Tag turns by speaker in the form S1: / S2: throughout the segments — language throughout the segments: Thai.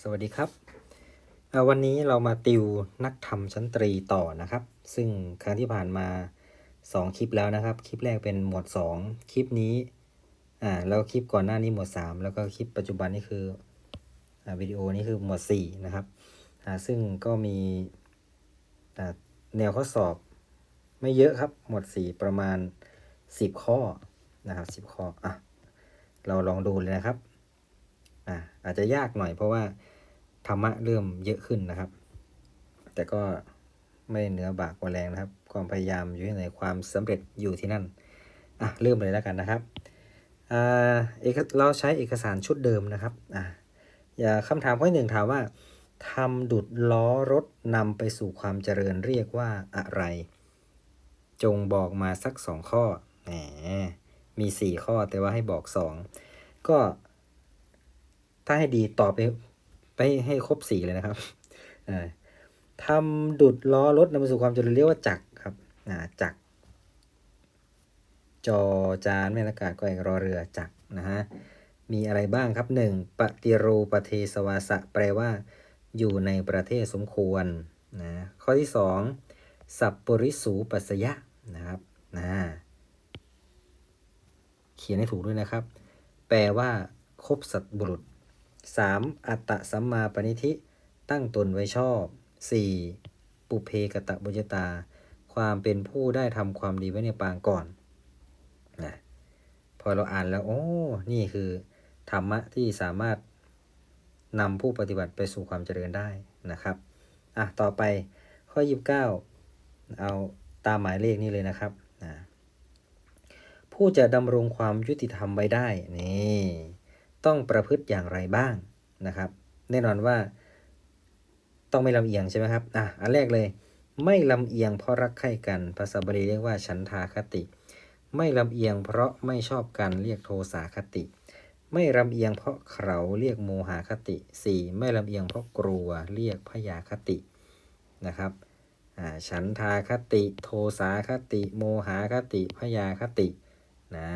S1: สวัสดีครับ วันนี้เรามาติวนักธรรมชั้นตรีต่อนะครับ ซึ่งครั้งที่ผ่านมา 2 คลิปแล้วนะครับ คลิปแรกเป็นหมวด 2 คลิปนี้อ่าแล้วคลิปก่อนหน้านี้หมวด 3 แล้วก็คลิปปัจจุบันนี่คืออวิดีโอนี้คือหมวด 4 นะครับอ่าซึ่งก็มีแนวข้อสอบไม่เยอะครับ หมวด 4 ประมาณ 10 ข้อนะครับ 10 ข้ออะเราลองดูเลยนะครับ อ่าอาจจะยากหน่อยเพราะว่าธรรมะเริ่มเยอะขึ้นนะครับ แต่ก็ไม่เหนือบากกว่าแรงนะครับ ความพยายามอยู่ที่ไหนความสำเร็จอยู่ที่นั่นอะเริ่มเลยแล้วกันนะครับอ่าเอกเราใช้เอกสารชุดเดิมนะครับอ่าอย่าคำถามข้อหนึ่งถามว่าทำดุดล้อรถนำไปสู่ความเจริญเรียกว่าอะไร จงบอกมาสักสองข้อแหมมีสี่ข้อแต่ว่าให้บอกสองก็ ถ้าให้ดีตอบไปไปให้ครบสี่เลยนะครับอ่าทำดุดล้อรถนำไปสู่ความเจริญเรียกว่าจักครับจักจอจานแม่นอากาศก็อีกรอเรือจักนะฮะมีอะไรบ้างครับหนึ่งปฏิรูปเทสวาสะแปลว่า อยู่ในประเทศสมควรนะข้อที่สองสัพปริสูปัสสยะนะครับนะเขียนให้ถูกด้วยนะครับ แปลว่าคบสัตบุรุษ 3. อัตตะสัมมาปณิธิ ตั้งตนไว้ชอบ 4. ปุเพกตะบุญตา ความเป็นผู้ได้ทำความดีไว้ในปางก่อนนะพอเราอ่านแล้ว โอ้ นี่คือธรรมะที่สามารถนำผู้ปฏิบัติไปสู่ความเจริญได้นะครับอะต่อไปข้อ 29 เอาตามหมายเลขนี้เลยนะครับนะผู้จะดำรงความยุติธรรมไว้ได้ นี่ ต้องประพฤติอย่างไรบ้างนะครับ แน่นอนว่าต้องไม่ลำเอียงใช่ไหมครับอะอันแรกเลย ไม่ลำเอียงเพราะรักใคร่กันภาษาบาลีเรียกว่าฉันทาคติ ไม่ลำเอียงเพราะไม่ชอบกันเรียกโทสาคติ ไม่ลำเอียงเพราะเขาเรียกโมหคติ 4. ไม่ลำเอียงเพราะกลัวเรียกพยาคตินะครับอ่าฉันทาคติ โทสาคติ โมหาคติพยาคตินะ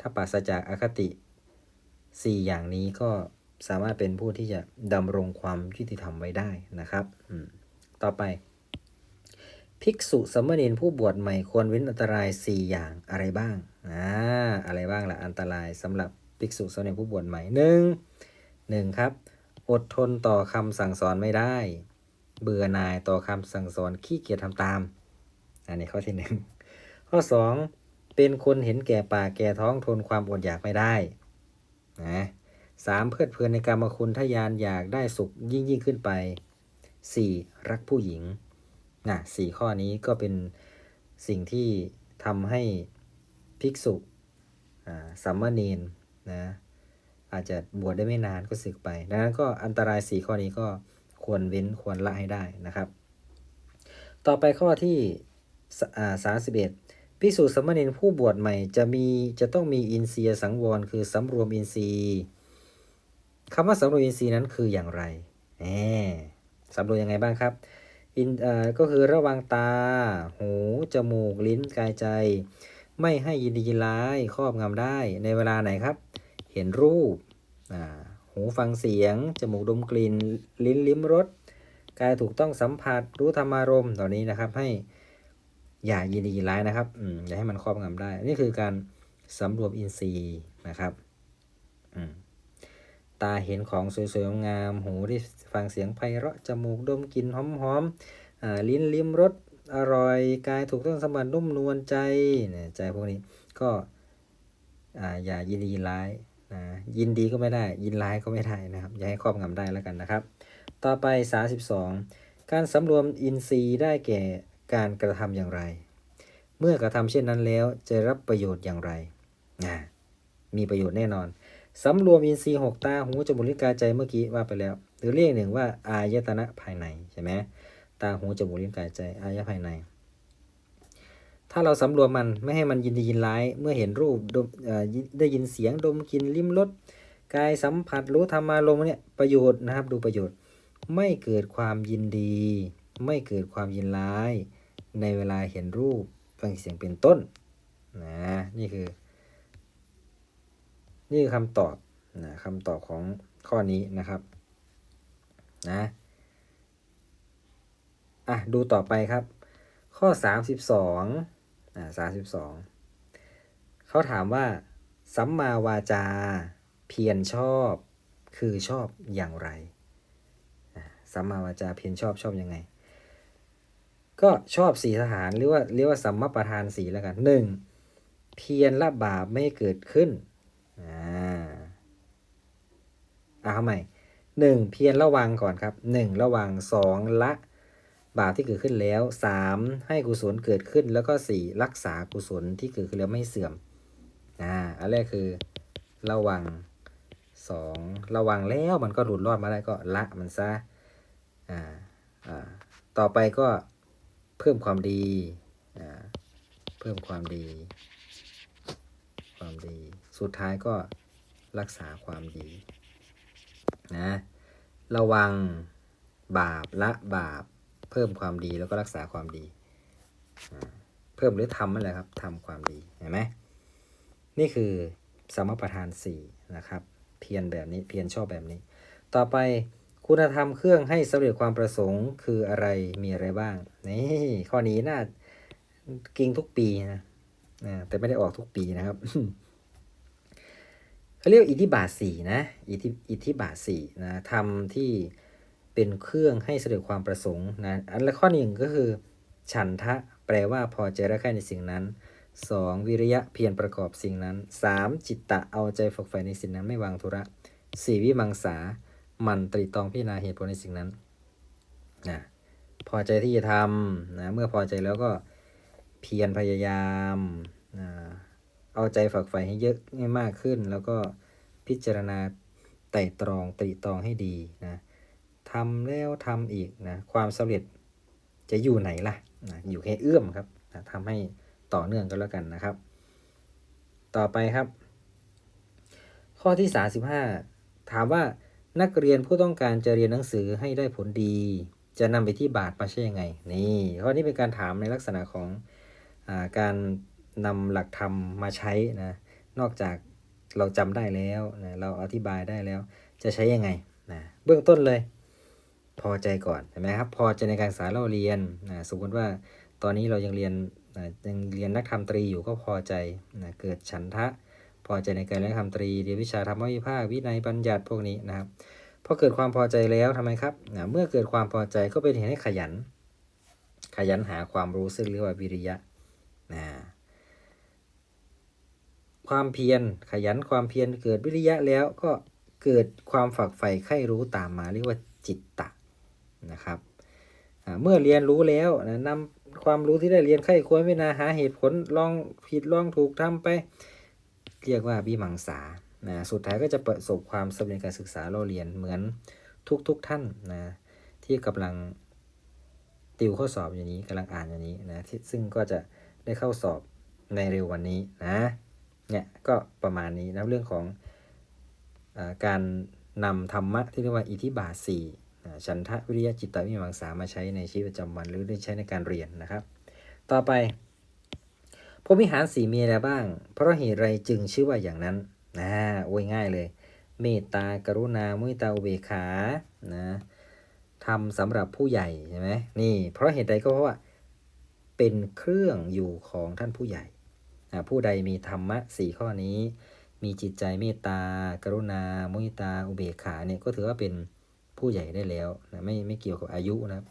S1: ถ้าปราศจากอคติ 4 อย่างนี้ก็สามารถเป็นผู้ที่จะดำรงความยุติธรรมไว้ได้นะครับต่อไป ภิกษุสมเณรผู้บวชใหม่ควรเว้นอันตราย 4 อย่างอะไรบ้างอ่าอะไรบ้างล่ะอันตรายสำหรับภิกษุสมณรผู้บวชใหม่หนึ่งหนึ่งครับ อดทนต่อคำสั่งสอนไม่ได้ เบื่อหน่ายต่อคำสั่งสอนขี้เกียจทำตาม อันนี้ข้อที่หนึ่งข้อสองเป็นคนเห็นแก่ปากแก่ท้องทนความอดอยากไม่ได้ นะสามเพลิดเพลินในกรรมคุณทยานอยากได้สุขยิ่งยิ่งขึ้นไปสี่รักผู้หญิงนะสี่ข้อนี้ก็เป็นสิ่งที่ทำให้ภิกษุสามเณรนะอาจจะบวชได้ไม่นานก็สึกไปดังนั้นก็อันตรายสี่ข้อนี้ก็ควรเว้นควรละให้ได้นะครับ ต่อไปข้อที่สามสิบเอ็ด ภิกษุสมเณรผู้บวชใหม่จะมีจะต้องมีอินทรียสังวรคือสำรวมอินทรีย์คำว่าสำรวมอินทรีย์นั้นคืออย่างไรแหมสำรวมยังไงบ้างครับอินเอ่อก็คือระวังตา หู จมูก ลิ้น กายใจ ไม่ให้ยินดียินร้ายครอบงำได้ ในเวลาไหนครับ เห็นรูปอ่าหูฟังเสียง จมูกดมกลิ่น ลิ้นลิ้มรส กายถูกต้องสัมผัส รู้ธรรมารมณ์ต่อนนี้นะครับ ให้ อย่ายินดียินร้ายนะครับอืมอย่าให้มันครอบงำได้ นี่คือการสำรวมอินทรีย์นะครับอืมตาเห็นของสวยๆงามหูได้ฟังเสียงไพเราะจมูกดมกลิ่นหอมๆอ่าลิ้นลิ้มรสอร่อยกายถูกต้องสมผัสนุ่มนวลใจเนี่ยใจพวกนี้ก็อ่าอย่ายินดียินร้ายนะยินดีก็ไม่ได้ ยินร้ายก็ไม่ได้นะครับ อย่าให้ครอบงำได้แล้วกันนะครับ ต่อไป32การสำรวมอินทรีย์ได้แก่ การกระทำอย่างไร เมื่อกระทำเช่นนั้นแล้วจะรับประโยชน์อย่างไรนะมีประโยชน์แน่นอนสำรวมอินทรีย์หกตาหูจมูกลิ้นกายใจเมื่อกี้ว่าไปแล้ว หรือเรียกหนึ่งว่า อายตนะภายในใช่ไหมตาหูจมูกลิ้นกายใจอายะภายใน ถ้าเราสำรวมมันไม่ให้มันยินดียินร้าย เมื่อเห็นรูปได้ยินเสียงดมกลิ่นลิ้มรสกายสัมผัสรู้ธรรมารมณ์เนี่ยประโยชน์นะครับดูประโยชน์ ไม่เกิดความยินดี ไม่เกิดความยินร้าย ในเวลาเห็นรูปฟังเสียงเป็นต้นนะนี่คือ นี่คือคำตอบนะคำตอบของข้อนี้นะครับนะอะดูต่อไปครับ ข้อ 32อ่า32 เขาถามว่า สัมมาวาจา เพียรชอบ คือชอบอย่างไร สัมมาวาจาเพียรชอบชอบยังไง ก็ชอบสีทหารหรือว่าเรียกว่าสัมมาประธานสีแล้วกันหนึ่งเพียรละบาปไม่เกิดขึ้นอ่าเอาใหม่หนึ่งเพียรระวังก่อนครับหนึ่งระวังสองละบาปที่เกิดขึ้นแล้วสามให้กุศลเกิดขึ้น แล้วก็สี่รักษากุศลที่เกิดขึ้นแล้วไม่เสื่อมอ่าอันแรกคือระวังสองระวังแล้วมันก็หลุดรอดมาได้ก็ละมันซะอ่าอ่าต่อไปก็ เพิ่มความดีอ่าเพิ่มความดี ความดี สุดท้ายก็รักษาความดีนะระวังบาปละบาป เพิ่มความดีแล้วก็รักษาความดี เพิ่มหรือทำนั่นแหละครับทำความดีเห็นไหมนี่คือสมประทานสี่นะครับ เพียรแบบนี้เพียรชอบแบบนี้ ต่อไป คุณธรรมเครื่องให้สำเร็จความประสงค์คืออะไรมีอะไรบ้าง นี่ข้อนี้น่ากิงทุกปีนะอ่าแต่ไม่ได้ออกทุกปีนะครับเขาเรียกอิทธิบาทสี่นะอิทธิอิทธิบาทสี่นะทำที่เป็นเครื่องให้เสด็จความประสงค์นะอันละข้อหนึ่งก็คือ ฉันทะแปลว่าพอใจรักใคร่ในสิ่งนั้น 2. วิริยะเพียรประกอบสิ่งนั้น 3. จิตตะเอาใจฝักใฝ่ในสิ่งนั้นไม่วางธุระ 4. วิมังสา มันตรีตองพิจารณาเหตุผลในสิ่งนั้นนะพอใจที่จะทำนะเมื่อพอใจแล้วก็เพียรพยายามนะเอาใจฝักใฝ่ให้เยอะให้มากขึ้น แล้วก็พิจารณาไต่ตรองตรีตองให้ดีนะทำแล้วทำอีกนะความสำเร็จจะอยู่ไหนล่ะนะอยู่แค่เอื้อมครับนะทำให้ต่อเนื่องกันแล้วกันนะครับ ต่อไปครับ ข้อที่ 35 ถามว่า นักเรียนผู้ต้องการจะเรียนหนังสือให้ได้ผลดี จะนำไปที่บาทมาใช่ยังไง นี่ข้อนี้เป็นการถามในลักษณะของอาการนำหลักธรรมมาใช้นะนอกจากเราจำได้แล้วนะเราอธิบายได้แล้ว จะใช้ยังไงนะเบื้องต้นเลย พอใจก่อนเห็นไหมครับ พอใจในการศึกษาเราเรียนนะสมมติว่าตอนนี้เรายังเรียนนะยังเรียนนักธรรมตรีอยู่ก็พอใจนะเกิดฉันทะ พอใจในการเรียนนักธรรมตรีเรียนวิชาธรรมวิภาควินัยบัญญัติพวกนี้นะครับพอเกิดความพอใจแล้วทำไมครับนะเมื่อเกิดความพอใจก็เป็นเหตุให้ขยัน ขยันหาความรู้ซึ่งเรียกว่าวิริยะนะความเพียรขยันความเพียรเกิดวิริยะแล้วก็เกิดความฝักใฝ่ใคร่รู้ตามมาเรียกว่าจิตตะนะครับเมื่อเรียนรู้แล้วนะนำความรู้ที่ได้เรียนใคร่ควรพิจารณาหาเหตุผลลองผิดลองถูกทำไป เรียกว่าวิมังสานะสุดท้ายก็จะประสบความสำเร็จการศึกษาเราเรียนเหมือนทุกๆทท่านนะที่กำลังติวข้อสอบอย่างนี้กำลังอ่านอย่างนี้นะที่ซึ่งก็จะได้เข้าสอบในเร็ววันนี้นะเนี่ยก็ประมาณนี้นะเรื่องของอการนำธรรมะที่เรียกว่าอิทธิบาทสี่นะฉันทะวิริยะจิตตวิมังสามาใช้ในชีวิตประจำวันหรือได้ใช้ในการเรียนนะครับ ต่อไป รหมวิหารสีมีอะไรบ้าง เพราะเหตุไรจึงชื่อว่าอย่างนั้นนะโอ้ยง่ายเลย เมตตากรุณามุทิตาอุเบกขานะทำสำหรับผู้ใหญ่ใช่ไหมนี่เพราะเหตุใดก็เพราะว่าเป็นเครื่องอยู่ของท่านผู้ใหญ่ ผู้ใดมีธรรมะสี่ข้อนี้ มีจิตใจเมตตา กรุณา มุทิตา อุเบกขาเนี่ยก็ถือว่าเป็นผู้ใหญ่ได้แล้วนะไม่ไม่เกี่ยวกับอายุนะ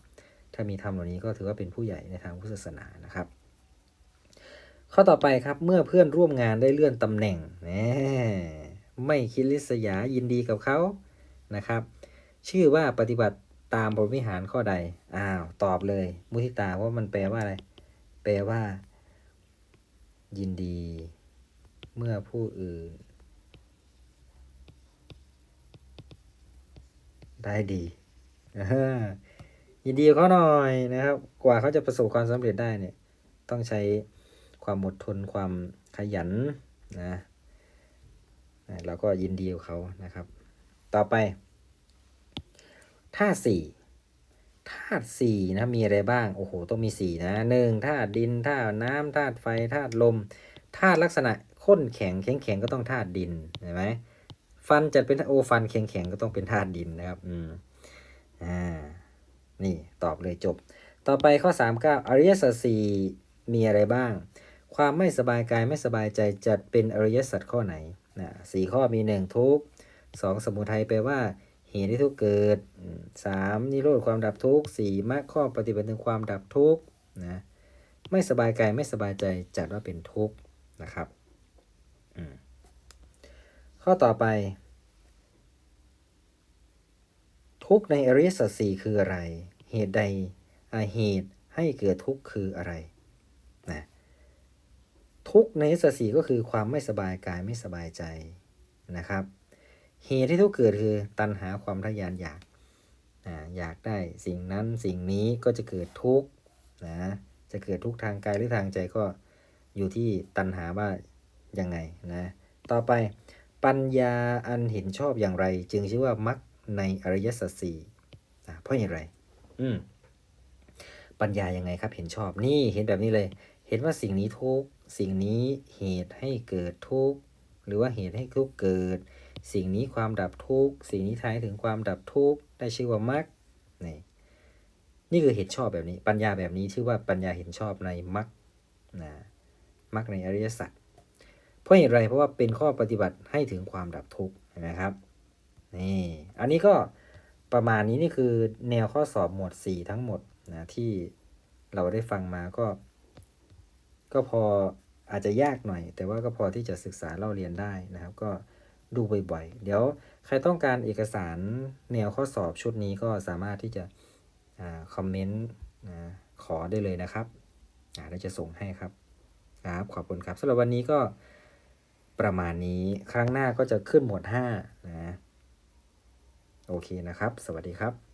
S1: ถ้ามีธรรมเหล่านี้ก็ถือว่าเป็นผู้ใหญ่ในทางพุทธศาสนานะครับ ข้อต่อไปครับเมื่อเพื่อนร่วมงานได้เลื่อนตำแหน่งไม่คิดลิษยายินดีกับเขานะครับ ชื่อว่าปฏิบัติตามบทวิหารข้อใด อ้าว ตอบเลย มุทิตาว่ามันแปลว่าอะไร แปลว่า ยินดี เมื่อผู้อื่น ได้ดียินดีเขาหน่อยนะครับ กว่าเขาจะประสบความสำเร็จได้เนี่ย ต้องใช้ ความอดทนความขยันนะเราก็ยินดีกับเขานะครับ ต่อไปธาตุสี่ธาตุสี่นะมีอะไรบ้าง โอ้โห ต้องมีสี่นะหนึ่งธาตุดินธาตุน้ำธาตุไฟธาตุลมธาตุลักษณะข้นแข็งแข็งแข็งก็ต้องธาตุดินเห็นไหมฟันจัดเป็นโอฟันแข็งแข็งก็ต้องเป็นธาตุดินนะครับ อืมอ่านี่ตอบเลยจบ ต่อไปข้อ 39 อริยสัจสี่มีอะไรบ้าง ความไม่สบายกายไม่สบายใจจัดเป็นอริยสัจข้อไหนนะสี่ข้อมี1ทุกสองสมุทัยแปลว่าเหตุที่ทุกเกิดสามนิโรธความดับทุกสี่มรรคข้อปฏิบัติถึงความดับทุกนะไม่สบายกายไม่สบายใจจัดว่าเป็นทุกข์นะครับข้อต่อไป ทุกในอริยสัจสี่คืออะไร เหตุใดอาเหตุให้เกิดทุกข์คืออะไร ทุกในสัจสี่ก็คือความไม่สบายกายไม่สบายใจนะครับ เหตุที่ทุกเกิดคือตัณหาความทะยานอยากอ่าอยากได้สิ่งนั้นสิ่งนี้ก็จะเกิดทุกข์นะจะเกิดทุกทางกายหรือทางใจก็อยู่ที่ตัณหาว่ายังไงนะต่อไปปัญญาอันเห็นชอบอย่างไร จึงชื่อว่ามรรคในอริยสัจสี่เพราะอย่างไร อืมปัญญายังไงครับ เห็นชอบนี่เห็นแบบนี้เลย เห็นว่าสิ่งนี้ทุก สิ่งนี้เหตุให้เกิดทุกข์หรือว่าเหตุให้ทุกข์เกิด สิ่งนี้ความดับทุกข์สิ่งนี้ทายถึงความดับทุกข์ได้ชื่อว่ามรรคนี่นี่คือเห็นชอบแบบนี้ ปัญญาแบบนี้ชื่อว่าปัญญาเห็นชอบในมรรคนะมรรคในอริยสัจเพราะเหตุไรเพราะว่าเป็นข้อปฏิบัติให้ถึงความดับทุกข์เห็นไหมครับนี่อันนี้ก็ประมาณนี้นี่คือแนวข้อสอบหมวด 4 ทั้งหมดนะที่เราได้ฟังมาก็ ก็พออาจจะยากหน่อย แต่ว่าก็พอที่จะศึกษาเล่าเรียนได้นะครับ ก็ดูบ่อยๆ เดี๋ยวใครต้องการเอกสารแนวข้อสอบชุดนี้ก็สามารถที่จะอาคอมเมนต์นะขอได้เลยนะครับอ่าเราจะส่งให้ครับครับขอบคุณครับสำหรับวันนี้ก็ประมาณนี้ครั้งหน้าก็จะขึ้นหมวด5นะโอเคนะครับ สวัสดีครับ